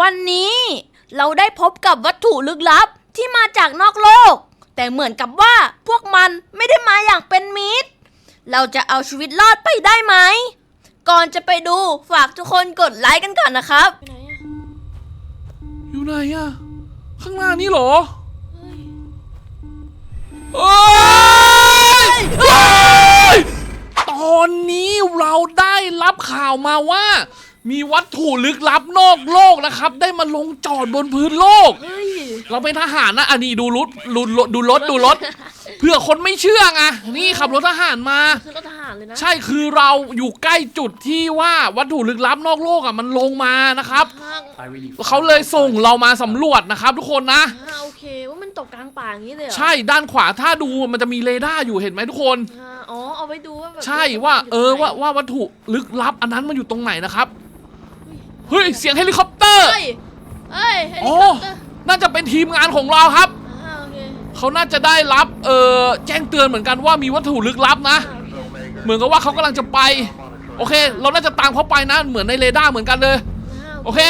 วันนี้เราได้พบกับวัตถุลึกลับที่มาจากนอกโลก แต่เหมือนกับว่าพวกมันไม่ได้มาอย่างเป็นมิตร เราจะเอาชีวิตรอดไปได้ไหม ก่อนจะไปดูฝากทุกคนกดไลค์กันก่อนนะครับ อยู่ไหนอะข้างหน้านี่เหรอเอ้ยเอ้ยตอนนี้เราได้รับข่าวมาว่า มีวัตถุลึกลับนอกโลกนะครับ ได้มาลงจอดบนพื้นโลก เฮ้ยเราเป็นทหารนะอันนี้ดูรถดูรถดูรถดูรถเพื่อคนไม่เชื่อไงนี่ขับรถทหารมา คือรถทหารเลยนะใช่คือเราอยู่ใกล้จุดที่ว่าวัตถุลึกลับนอกโลกอะมันลงมานะครับห้างเขาเลยส่งเรามาสำรวจนะครับ ทุกคนนะอ่าโอเคว่ามันตกกลางป่าอย่างนี้เลยเหรอใช่ด้านขวาถ้าดูมันจะมีเรดาร์อยู่เห็นไหมทุกคน อ่าอ๋อเอาไว้ดูว่าแบบใช่ว่า เออว่าว่าวัตถุลึกลับอันนั้นมันอยู่ตรงไหนนะครับ เฮ้ยเสียงเฮลิคอปเตอร์ เฮ้ยเฮ้ยเฮลิโอ้คอปเตอร์น่าจะเป็นทีมงานของเราครับ อ่าโอเคเขาน่าจะได้รับเออแจ้งเตือนเหมือนกันว่ามีวัตถุลึกลับนะอ่าโอเคเหมือนกับว่าเขากำลังจะไป โอเค เราน่าจะตามเขาไปนะ เหมือนในเรดาร์เหมือนกันเลย อ่าโอเค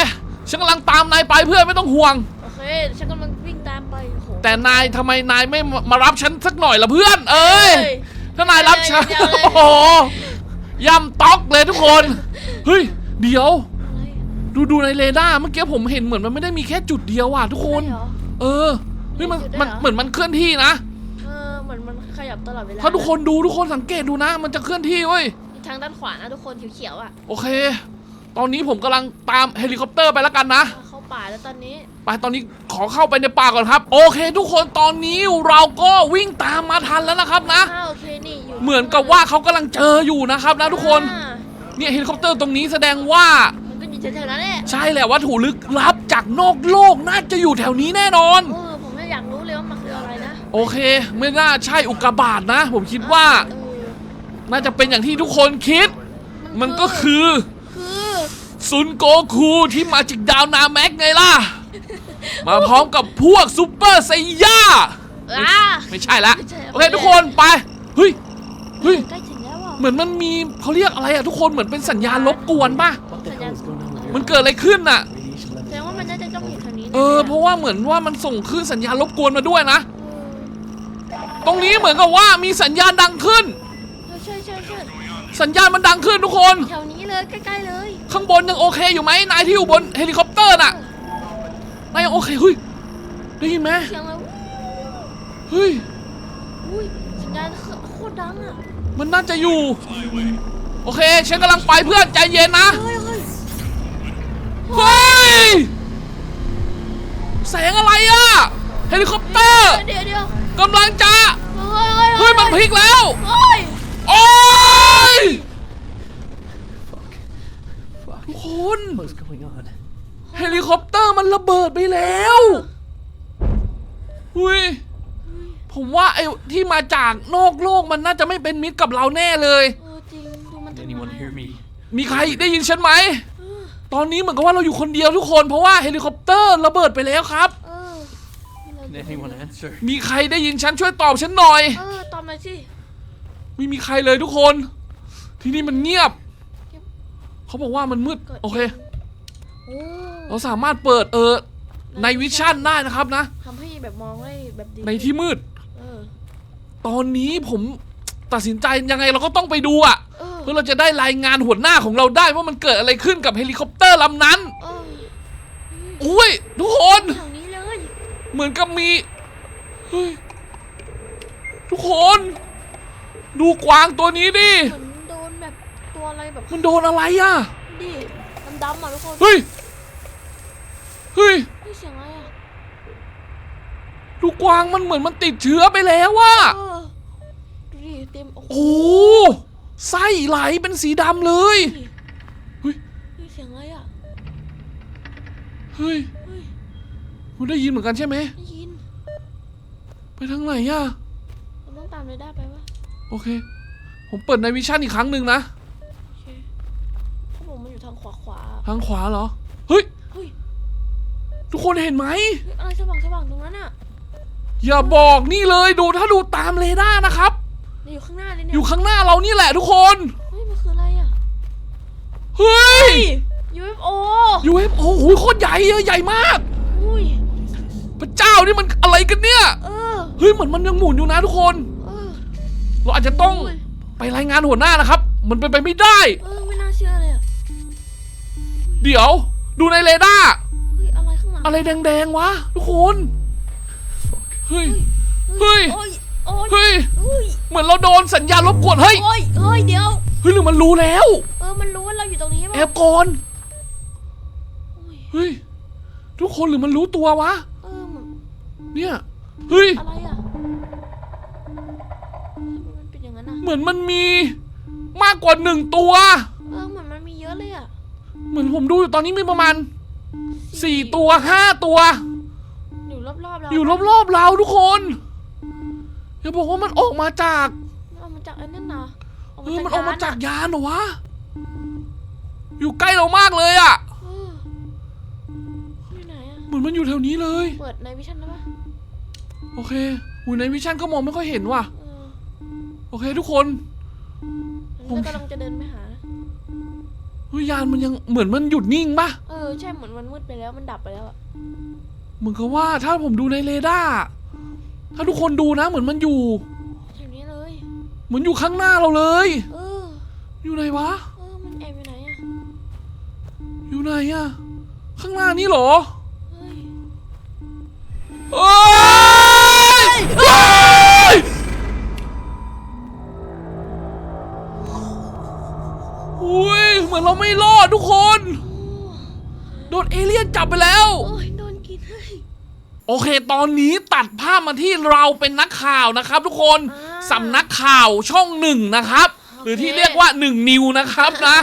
ฉันกำลังตามนายไปเพื่อนไม่ต้องห่วง โอเคฉันกำลังวิ่งตามไปโอ้โหแต่นายทำไมนายไม่มามารับฉันสักหน่อยล่ะเพื่อน เอ้ยเฮ้ยถ้านายรับฉันเดี๋ยวเลย โอ้โหย่ำต๊อกเลยทุกคน เฮ้ย เดี๋ยวอะไร ดูดูในเรดาร์เมื่อกี้ผมเห็นเหมือนมันไม่ได้มีแค่จุดเดียวว่ะทุกคน ใช่เหรอ เออเฮ้ยมันมีจุดด้วยมันเหรอ เหมือนมันเคลื่อนที่นะเออเหมือนมันขยับตลอดเวลาถ้าทุกคนดูทุกคนสังเกตดูนะ มันจะเคลื่อนที่เว้ยทางด้านขวานะทุกคนเขียวๆอะโอเค ตอนนี้ผมกำลังตามเฮลิคอปเตอร์ไปแล้วกันนะอ่าเข้าป่าแล้วตอนนี้ไปตอนนี้ขอเข้าไปในป่าก่อนครับ โอเค ทุกคนตอนนี้เราก็วิ่งตามมาทันแล้วนะครับนะอ่าโอเคนี่อยู่เหมือนกับว่าเขากำลังเจออยู่นะครับนะทุกคน อ่าเนี่ยเฮลิคอปเตอร์ตรงนี้แสดงว่ามันก็ อยู่แถวๆนั้นแหละใช่แหละวัตถุลึกลับจากนอกโลกน่าจะอยู่แถวนี้แน่นอน เออผมไม่อยากรู้เลยว่ามันคืออะไรนะโอเค ไม่น่าใช่อุกกาบาตนะ ผมคิดว่าเออน่าจะเป็นอย่างที่ทุกคนคิด มันก็คือคือซุนโกคูที่มาจากดาวนาแม็กไงล่ะ มาพร้อมกับพวกซูเปอร์ไซย่า อ่า ไม่ใช่ละไม่ใช่ โอเคทุกคนไปเฮ้ยเฮ้ย ใกล้ถึงแล้วอะเหมือนมันมีเขาเรียกอะไรอะทุกคนเหมือนเป็นสัญญาณรบกวนป่ะสัญญาณ มันเกิดอะไรขึ้นน่ะ แสดงว่ามันน่าจะต้องอยู่แถวนี้เออ เพราะว่าเหมือนว่ามันส่งคลื่นสัญญาณรบกวนมาด้วยนะ ตรงนี้เหมือนกับว่ามีสัญญาณดังขึ้น เออใช่ใช่ใช่สัญญาณมันดังขึ้นทุกคน แถวนี้เลยใกล้ๆเลยข้างบนยังโอเคอยู่ไหมนายที่อยู่บนเฮลิคอปเตอร์น่ะนายยังโอเคเฮ้ยได้ยินไหมเสียงแล้วเฮ้ยอุ้ยสัญญาณโคตรดังอะมันน่าจะอยู่ โอเคฉันกำลังไปเพื่อนใจเย็นนะ เฮ้ย เฮ้ยเฮ้ย แสงอะไรอะเฮลิคอปเตอร์เดี๋ยวเดี๋ยวกำลังจะเฮ้ยเฮ้ยเฮ้ยมันพลิกแล้วเฮ้ยโอ้ยทุกคน What's going on? เฮลิคอปเตอร์มันระเบิดไปแล้วอุ้ยผมว่าไอ้ที่มาจากนอกโลกมันน่าจะไม่เป็นมิตรกับเราแน่เลยเออจริงดูมัน Did ทำ anyone ไม hear me? มีใครได้ยินฉันไหม ตอนนี้เหมือนกับว่าเราอยู่คนเดียวทุกคนเพราะว่าเฮลิคอปเตอร์ระเบิดไปแล้วครับ เออ Can anyone answer? มีใครได้ยินฉันช่วยตอบฉันหน่อย เออตอบหน่อยสิ ไม่มีใครเลยทุกคน ที่นี่มันเงียบ เขาบอกว่ามันมืด โอเค โอ้เราสามารถเปิดเออในวิชั่นได้นะครับนะ ทำให้แบบมองได้แบบดีในที่มืด เออ ตอนนี้ผมตัดสินใจยังไงเราก็ต้องไปดูอะ เออเพื่อเราจะได้รายงานหัวหน้าของเราได้ว่ามันเกิดอะไรขึ้นกับเฮลิคอปเตอร์ลำนั้นเอออุ้ยทุกคน แถวนี้เลยเหมือนกับมีเฮ้ยทุกคน ดูกวางตัวนี้ดิ เหมือนโดนแบบตัวอะไรแบบมันโดนอะไรอะดิดำๆอะทุกคนเฮ้ย เฮ้ยเฮ้ยเสียงอะไรอะดูกวางมันเหมือนมันติดเชื้อไปแล้วอะเออดูดิเต็มโอ้โหโอ้ ไส้ไหลเป็นสีดำเลยเฮ้ยเฮ้ยเสียงอะไรอะเฮ้ยเฮ้ยคุณได้ยินเหมือนกันใช่ไหมได้ยินไปทางไหนอะเราต้องตามเรดาร์ไปวะโอเค ผมเปิดในวิชั่นอีกครั้งหนึ่งนะโอเคเขาบอกมันอยู่ทางขวาขวาทางขวาเหรอเฮ้ยเฮ้ยทุกคนเห็นไหมเฮ้ยอะไรสว่างสว่างตรงนั้นอะอย่าบอกนี่เลยดูถ้าดูตามเรดาร์นะครับ เนี่ยอยู่ข้างหน้าเลยเนี่อยยู่ข้างหน้าเรานี่แหละทุกคน เฮ้ยมันคืออะไรอะ เฮ้ยย UFO UFO โอ้โหโคตรใหญ่อะใหญ่มาก อุ้ย พระเจ้านี่มันอะไรกันเนี่ย เออ เฮ้ยเหมือนมันยังหมุนอยู่นะทุกคน เออ เราอาจจะต้องอุ้ย ไปรายงานหัวหน้านะครับ มันเป็นไปไม่ได้ เออไม่น่าเชื่อเลยอะ เดี๋ยว ดูในเรดาร์เฮ้ยอะไรข้างหลังอะไรแดงๆวะทุกคน เฮ้ย เฮ้ย โอ้ย โอ้ยเฮ้ยอุ้ยเหมือนเราโดนสัญญาณรบกวน เฮ้ย โอ้ยเฮ้ยเดี๋ยว เฮ้ยหรือมันรู้แล้ว เออมันรู้ว่าเราอยู่ตรงนี้แอป่ะบก่อนอุ้ยเฮ้ย ทุกคนหรือมันรู้ตัววะ เออเหมือนเนี่ย เฮ้ย อะไรอะทำไมมันเป็นอย่างนั้นอะเหมือนมันมีมากกว่าหนึ่งตัว เออเหมือนมันมีเยอะเลยอะเหมือนผมดูอยู่ตอนนี้มีประมาณสี่ตัวห้าตัว อยู่รอบๆเราอยู่รอบๆเราทุกคน อย่าบอกว่ามันออกมาจากมันออกมาจากไอ้นั่นนะเออมันออกมาจากยานยานเหรอวะ อยู่ใกล้เรามากเลยอะ่ะเอออยู่ไหนอะเหมือนมันอยู่แถวนี้เลย เปิดในวิชั่นได้ปะโอเคอุยในวิชั่นก็มองไม่ค่อยเห็นว่ะ เออโอเคทุกคนผมแล้วกำลังจะเดินไปหาเฮ้ยยานมันยังเหมือนมันหยุดนิ่งปะเออใช่เหมือนมันมืดไปแล้วมันดับไปแล้วอะเหมือนกับว่าถ้าผมดูในเรดาร์ ถ้าทุกคนดูนะ เหมือนมันอยู่แถวนี้เลย เหมือนอยู่ข้างหน้าเราเลย เออ อยู่ไหนวะ เออ มันแอบอยู่ไหนอะอยู่ไหนอะข้างหน้านี่เหรอเฮ้ย เอ้ยเอ้ยอุ้ยเหมือนเราไม่รอดทุกคน โดนเอเลี่ยนจับไปแล้วโอ้ยโดนกินเฮ้ย โอเค ตอนนี้ตัดภาพมาที่เราเป็นนักข่าวนะครับ ทุกคนอ่า สำนักข่าวช่องหนึ่งนะครับ หรือที่เรียกว่าหนึ่งนิวนะครับนะ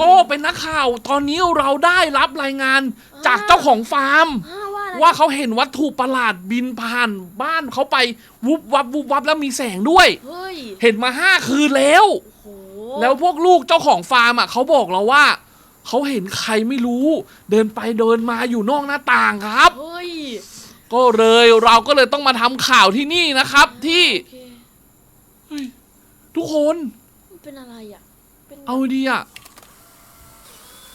ก็เป็นนักข่าวตอนนี้เราได้รับรายงานจากเจ้าของฟาร์ม อ้าวว่าอะไรว่าเขาเห็นวัตถุประหลาดบินผ่านบ้านเขาไปวุบวับวุบวับแล้วมีแสงด้วย เฮ้ยเห็นมาห้าคืนแล้ว โหแล้วพวกลูกเจ้าของฟาร์มอะเขาบอกเราว่า เขาเห็นใครไม่รู้ เดินไปเดินมาอยู่นอกหน้าต่างครับ เฮ้ย ก็เลยเราก็เลยต้องมาทำข่าวที่นี่นะครับที่ โอเคเฮ้ยทุกคน มันเป็นอะไรอะเป็นเอาดีอะ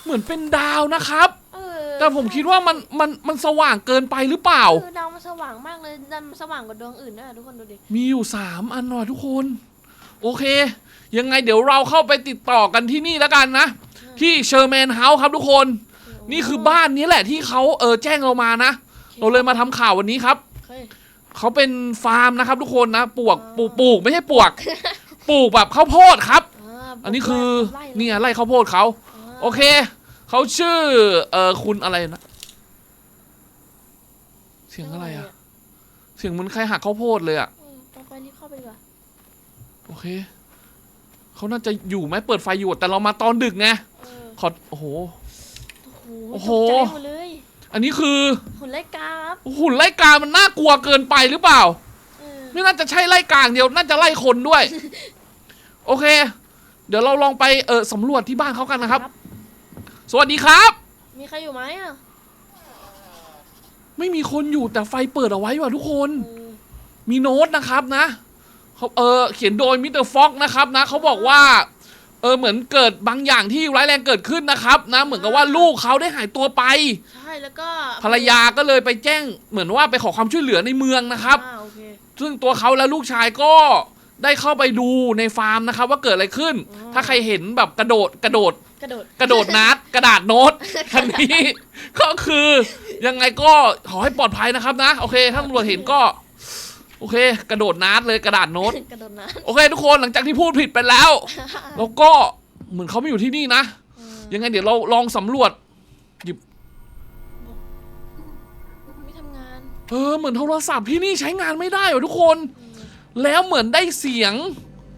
เหมือนเป็นดาวนะครับ เออแต่ผมคิดว่ามันมันมันสว่างเกินไปหรือเปล่า คือดาวมันสว่างมากเลยดันมันสว่างกว่าดวงอื่นด้วยอะทุกคนดูดิมีอยู่สามอันหน่อยทุกคน โอเค ยังไงเดี๋ยวเราเข้าไปติดต่อกันที่นี่แล้วกันนะ ที่เชอร์แมนเฮาส์ครับทุกคน นี่คือบ้านนี้แหละที่เขาเออแจ้งเรามานะ เราเลยมาทำข่าววันนี้ครับเฮ้ยเขาเป็นฟาร์มนะครับ ทุกคนนะปลูกปลูกปลูกไม่ใช่ปลวกปลูกแบบข้าวโพดครับาอันนี้คือไล่เลยเนี่ยไร่ข้าวโพดเขาาโอเค เขาชื่อเออคุณอะไรนะ เสียงอะไรอะเสียงเหมันใครหักข้าวโพดเลยอะเออไปไปรีบเข้าไปดีกว่าโอเค เขาน่าจะอยู่ไหมเปิดไฟอยู่แต่เรามาตอนดึกไงเออขอโอ้โห โอ้โอ้โหโห ตกใจหมดเลย อันนี้คือหุ่นไล่กาครับหุ่นไล่กา มันน่ากลัวเกินไปหรือเปล่า เออไม่น่าจะใช่ไล่กาอย่างเดียว น่าจะไล่คนด้วย โอเค เดี๋ยวเราลองไปเออสำรวจที่บ้านเขากันนะครับ สวัสดีครับ มีใครอยู่ไหมอะไม่มีคนอยู่แต่ไฟเปิดเอาไว้ว่ะทุกคน เออมีโน้ตนะครับนะเขาเออเขียนโดยมิสเตอร์ฟ็อกนะครับนะเขาบอกว่า เออเหมือนเกิดบางอย่างที่ร้ายแรงเกิดขึ้นนะครับ นะ เหมือนกับว่าลูกเขาได้หายตัวไป ใช่ แล้วก็ภรรยาก็เลยไปแจ้งเหมือนว่าไปขอความช่วยเหลือในเมืองนะครับ อ่าโอเคซึ่งตัวเขาและลูกชายก็ได้เข้าไปดูในฟาร์มนะครับ ว่าเกิดอะไรขึ้นอ๋อถ้าใครเห็นแบบกระโดดกระโดด กระโดดกระโดดนัดกระดาษโน้ตคันนี้ ก็คือยังไงก็ขอให้ปลอดภัยนะครับนะ โอเค ถ้าตำรวจเห็นก็ โอเค กระโดดนัดเลยกระดาษโน้ต กระโดดน้โอเค ทุกคนหลังจากที่พูดผิดไปแล้วำแล้วก็เหมือนเขาไม่อยู่ที่นี่นะเออยังไงเดี๋ยวเราลองสำรวจ เออเหมือนโทรศัพท์ที่นี่ใช้งานไม่ได้ว่ะทุกคนเออแล้วเหมือนได้เสียง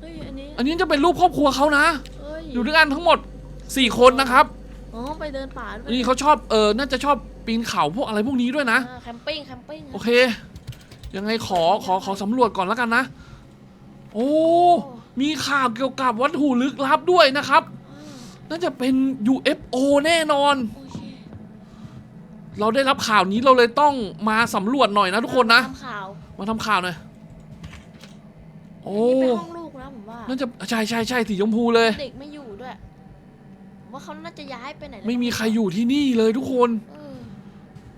เฮ้ยอันนี้อันนี้จะเป็นรูปครอบครัวเขานะเฮ้ยอยู่ด้วยกันทั้งหมด 4 คนนะครับอ๋อไปเดินป่าด้วยนี่เขาชอบเออน่าจะชอบปีนเขาพวกอะไรพวกนี้ด้วยนะ อ่าแคมปิ้งแคมปิ้งโอเค ยังไงขอขอขอสำรวจก่อนแล้วกันนะ โอ้ มีข่าวเกี่ยวกับวัตถุลึกลับด้วยนะครับ อ่าน่าจะเป็น UFO แน่นอน โอเค เราได้รับข่าวนี้เราเลยต้องมาสำรวจหน่อยนะทุกคนนะทำข่าวมาทำข่าวหน่อย โอ้นี่เป็นห้องลูกนะผมว่าน่าจะใช่ใช่ใช่สีชมพูเลย เด็กไม่อยู่ด้วยโว่าเขาน่าจะย้ายไปไหนแล้วไม่มีใครอยู่ที่นี่เลยทุกคนเออ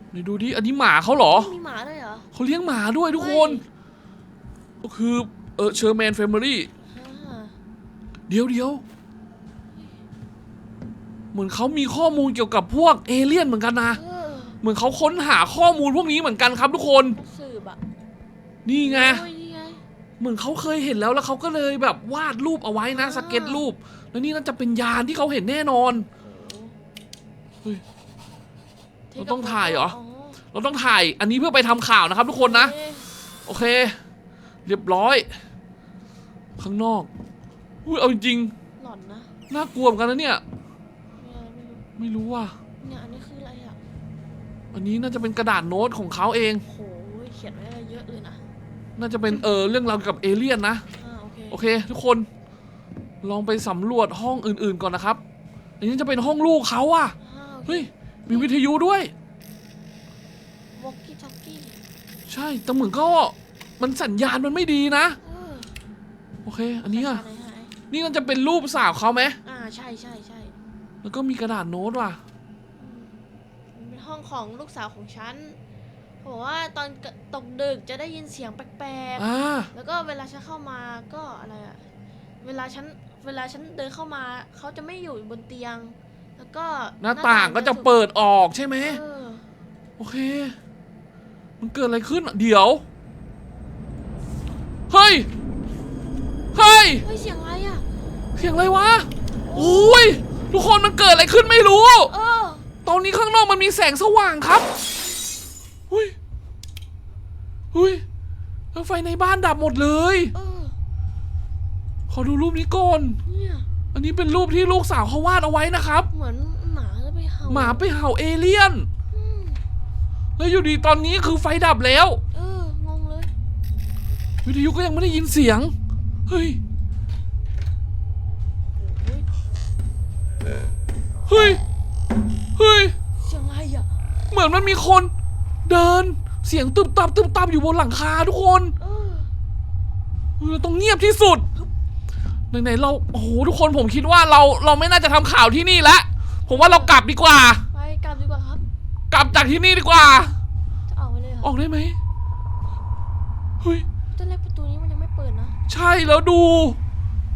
ไหนดูดิอันนี้หมาเขาเหรอ ไม่มีหมาเลยเหรอ เขาเลี้ยงหมาด้วยทุกคน ก็คือ เออเชอร์แมนแฟมิลี่ อ่าเดี๋ยวเดี๋ยวเหมือนเขามีข้อมูลเกี่ยวกับพวกเอเลี่ยนเหมือนกันนะ เออ เหมือนเขาค้นหาข้อมูลพวกนี้เหมือนกันครับทุกคน สืบอะนี่ไง โอ้ยนี่ไง เหมือนเขาเคยเห็นแล้วแล้วเขาก็เลยแบบวาดรูปเอาไว้นะอ่า สเก็ตรูป แล้วนี่น่าจะเป็นยานที่เขาเห็นแน่นอน เฮ้ยเราต้องถ่ายเหรอ เราต้องถ่ายอันนี้เพื่อไปทำข่าวนะครับทุกคนนะ เอ๊โอเค เรียบร้อย ข้างนอกอุ้ยเอาจริงหลอนนะๆน่ากลัวเหมือนกันนะเนี่ยเนี่ยไม่รู้ไม่รู้ว่า เนี่ยอันนี้คือ อะไรอะอันนี้น่าจะเป็นกระดาษโน้ตของเขาเอง โหเขียนไว้อะไรเยอะเลยนะน่าจะเป็นเออเรื่องราวเกี่ยวกับเอเลี่ยนนะ อ่าโอเคโอเค ทุกคน ลองไปสำรวจห้องอื่นๆก่อนนะครับ อันนี้จะเป็นห้องลูกเขาอะอ่าโอเคเฮ้ย มีวิทยุด้วย วอกกี้ท็อกกี้ใช่แต่เหมือนก็มันสัญญาณมันไม่ดีนะ เออโอเค อันนี้อะไหนหายนี่น่าจะเป็นรูปสาวเขาไหม อ่าใช่ใช่ใช่แล้วก็มีกระดาษโน้ตว่ะอืมมันเป็น ห้องของลูกสาวของฉันเขาบอกว่าตอนตกดึกจะได้ยินเสียงแปลกอ่าๆ แล้วก็เวลาฉันเข้ามาก็อะไรอะเวลาฉันเวลาฉันเดินเข้ามาเขาจะไม่อยู่บนเตียง แล้วก็หน้าต่างก็จะเปิดออกใช่ไหม เออโอเค มันเกิดอะไรขึ้นอะเดี๋ยว เฮ้ย เฮ้ย เฮ้ยเสียงอะไรอะเสียงอะไรวะ อุ้ย ทุกคนมันเกิดอะไรขึ้นไม่รู้ เออ ตอนนี้ข้างนอกมันมีแสงสว่างครับอุ้ยอุ้ยแล้วไฟในบ้านดับหมดเลย เออขอดูรูปนี้ก่อน เนี่ยอันนี้เป็นรูปที่ลูกสาวเขาวาดเอาไว้นะครับ เหมือนหมาจะไปเห่าหมาไปเห่าเอเลี่ยน อืมแล้วอยู่ดีตอนนี้คือไฟดับแล้ว เอองงเลยวิทยุก็ยังไม่ได้ยินเสียง เฮ้ย โอ้ยเฮ้ย เฮ้ยเสียงอะไรอะเหมือนมันมีคน เดินเสียงตึบตับตึบตับอยู่บนหลังคาทุกคนเออเออเราต้องเงียบที่สุดไหนๆเราโอ้โหทุกคนผมคิดว่าเราเราไม่น่าจะทำข่าวที่นี่แล้วผมว่าเรากลับดีกว่า ไปกลับดีกว่าครับ กลับจากที่นี่ดีกว่า จะออกไปเลยเหรอออกได้ไหมเฮ้ยตอนแรกประตูนี้มันยังไม่เปิดนะ ใช่แล้วดู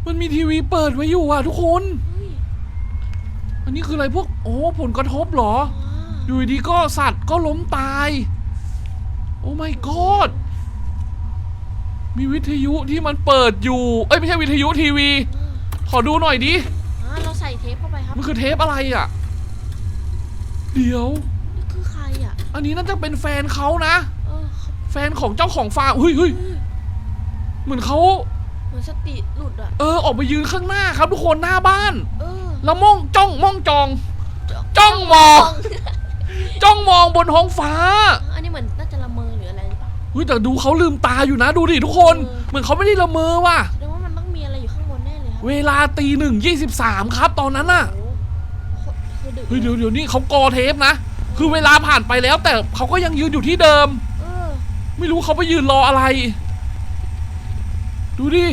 มันมีทีวีเปิดไว้อยู่อะทุกคนเฮ้ยอั นนี้คืออะไรพวก โอ้ผลกระทบเหรอว้าอยู่ดีๆก็สัตว์ก็ล้มตาย โอ้ my god มีวิทยุที่มันเปิดอยู่ เอ้ยไม่ใช่วิทยุทีวี ขอดูหน่อยดิ อ่าเราใส่เทปเข้าไปครับมันคือเทปอะไรอะ เดี๋ยว นี่คือใครอะอันนี้น่าจะเป็นแฟนเขานะ เออเขาแฟนของเจ้าของฟาร์มเฮ้ยเฮ้ยเฮ้ยเหมือนเขาเหมือนสติหลุดอะ เออออกไปยืนข้างหน้าครับทุกคนหน้าบ้าน เออ แล้วมองจ้องมองจอง จ้องมอง จ้องมองบนท้องฟ้า อันนี้เหมือนน่าจะละเมอหรืออะไรหรือเปล่าเฮ้ยแต่ดูเขาลืมตาอยู่นะดูดิทุกคนเออเหมือนเขาไม่ได้ละเมอว่ะ แสดงว่ามันต้องมีอะไรอยู่ข้างบนแน่เลยครับเวลาตีหนึ่งยี่สิบสามครับ ตอนนั้นน่ะ โอ้โหคือดึกเฮ้ยเดี๋ยวเดี๋ยวนี่เขากอเทปนะ คือเวลาผ่านไปแล้ว แต่เขาก็ยังยืนอยู่ที่เดิม เออไม่รู้เขาไปยืนรออะไร ดูดิ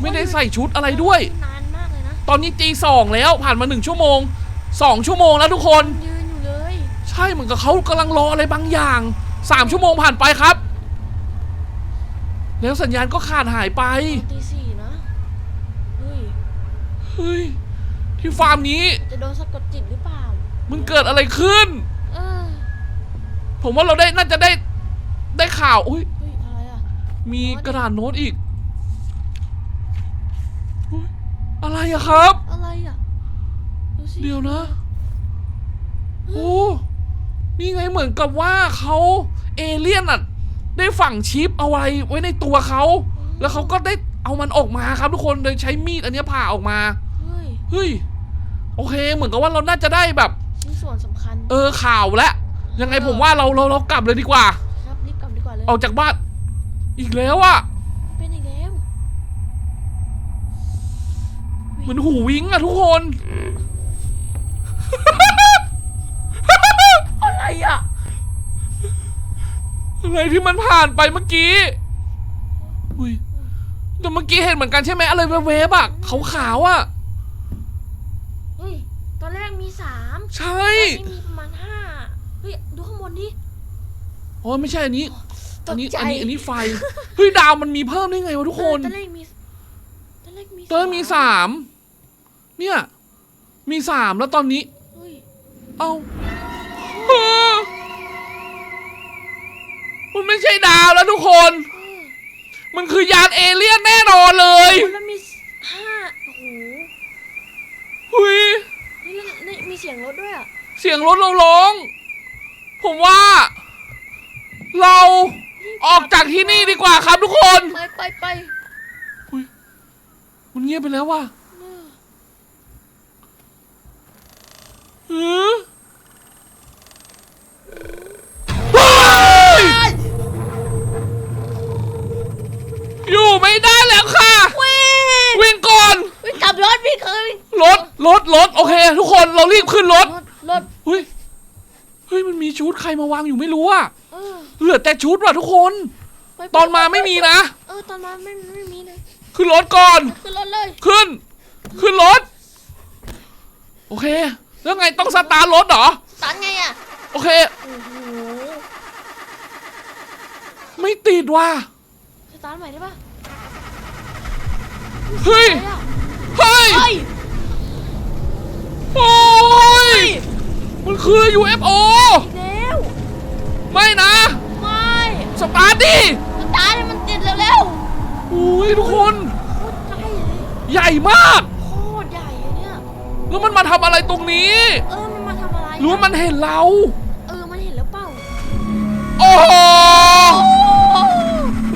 ไม่ได้ใส่ชุดอะไรด้วย นานมากเลยนะ ตอนนี้ตีสองแล้วผ่านมาหนึ่งชั่วโมงสองชั่วโมงแล้วทุกคน ยืนอยู่เลย ใช่เหมือนกับเขากำลังรออะไรบางอย่างสามชั่วโมงผ่านไปครับ แล้วสัญญาณก็ขาดหายไปตอนตีสี่นะเฮ้ยเฮ้ยที่ฟาร์มนี้จะโดนสะกดจิตหรือเปล่า มันเกิดอะไรขึ้นเออผมว่าเราได้น่าจะได้ได้ข่าวอุ้ยเฮ้ยอะไรอะมีกระดาษโน้ตอีกอุ๊ย อะไรอะครับ อะไรอะดูสิเดี๋ยวนะ โอ้ นี่ไงเหมือนกับว่าเขาเอเลี่ยนอะได้ฝังชิปเอาไว้ไว้ในตัวเขา แล้วเขาก็ได้เอามันออกมาครับทุกคนโดยใช้มีดอันเนี้ยผ่าออกมา เฮ้ยเฮ้ย โอเค เหมือนกับว่าเราน่าจะได้แบบ ชิ้นส่วนสำคัญ เออข่าวแล้วยังไงผมว่าเราเราเรากลับเลยดีกว่า ครับรีบกลับดีกว่าเลย ออกจากบ้าน อีกแล้วอะ เป็นอีกแล้ว เห มือนหูวิงอะทุกคน อะไรอะอะไรที่มันผ่านไปเมื่อกี้อุ้ยแต่เมื่อกี้เห็นเหมือนกันใช่ไหมอะไรเวฟๆอะขาวๆอะเฮ้ยใช่ ตอนนี้มีประมาณห้าเฮ้ย ดูข้างบนดิ โอ้ยไม่ใช่อันนี้ อันนี้ตกใจอันนี้ อันนี้ไฟ เฮ้ย ดาวมันมีเพิ่มได้ไงวะทุกคนตอนแรกมีตอนแรกมีตอนแรกมีสาม เนี่ย มีสามแล้วตอนนี้ เฮ้ยเอ้าเออมันไม่ใช่ดาวแล้วทุกคน เออมันคือยานเอเลี่ยนแน่นอนเลยโอ้แล้วมีห้าโอ้โหหุยเฮ้ยแล้วนี่มีเสียงรถด้วยอะเสียงรถเราร้อง ผมว่า เราออกจากที่นี่ดีกว่าครับทุกคน ไปไปไปมันเงียบไปแล้วว่ะ เออ หือเฮ้ยอยู่ไม่ได้แล้วค่ะ วิ่งวิ่งก่อน วิ่งกลับรถวิ่งเคยรถ รถ รถ โอเค ทุกคนเรารีบขึ้นรถ รถรถเฮ้ย เฮ้ย มันมีชุดใครมาวางอยู่ไม่รู้อะเออเหลือแต่ชุดว่ะทุกคน ไปไปตอนมาไม่มีนะ เออตอนมาไม่ไม่มีเลยขึ้นรถก่อน ขึ้นรถเลย ขึ้น ขึ้นรถ โอเค แล้วไงต้องสตาร์ทรถเหรอตันไงอะโอเค โอ้โหไม่ติดว่ะ สตาร์ทใหม่ได้ปะเฮ้ยไปอะเฮ้ย เฮ้ยโอ้ย มันคือ UFO อีกแล้วไม่นะ ไม่สตาร์ทดิสตาร์ทให้มันติดเร็วอุ้ยทุกคนๆโคตรใกล้เลย ใหญ่มาก แล้วมันมาทำอะไรตรงนี้ เออ มันมาทำอะไรหรือว่ามันเห็นเรา เออ มันเห็นแล้วเปล่าโอ้โห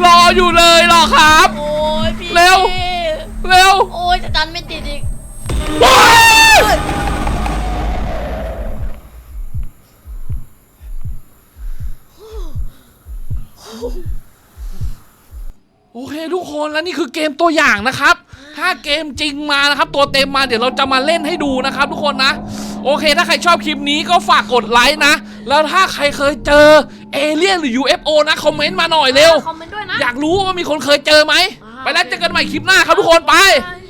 รออยู่เลยเหรอครับ โอ้ยพี่เร็ว เร็วโอ้ยสตาร์ทไม่ติดอีกว้ายโอเคทุกคนแล้วนี่คือเกมตัวอย่างนะครับ ถ้าเกมจริงมานะครับ ตัวเต็มมาเดี๋ยวเราจะมาเล่นให้ดูนะครับทุกคนนะ โอเค ถ้าใครชอบคลิปนี้ก็ฝากกดไลค์นะ แล้วถ้าใครเคยเจอเอเลี่ยนหรือ UFO นะคอมเมนต์มาหน่อยเร็ว คอมเมนต์ด้วยนะ อยากรู้ว่ามีคนเคยเจอไหมอ่าไปแล้วเจอกันใหม่คลิปหน้าครับทุกคนไปบ๊ายบาย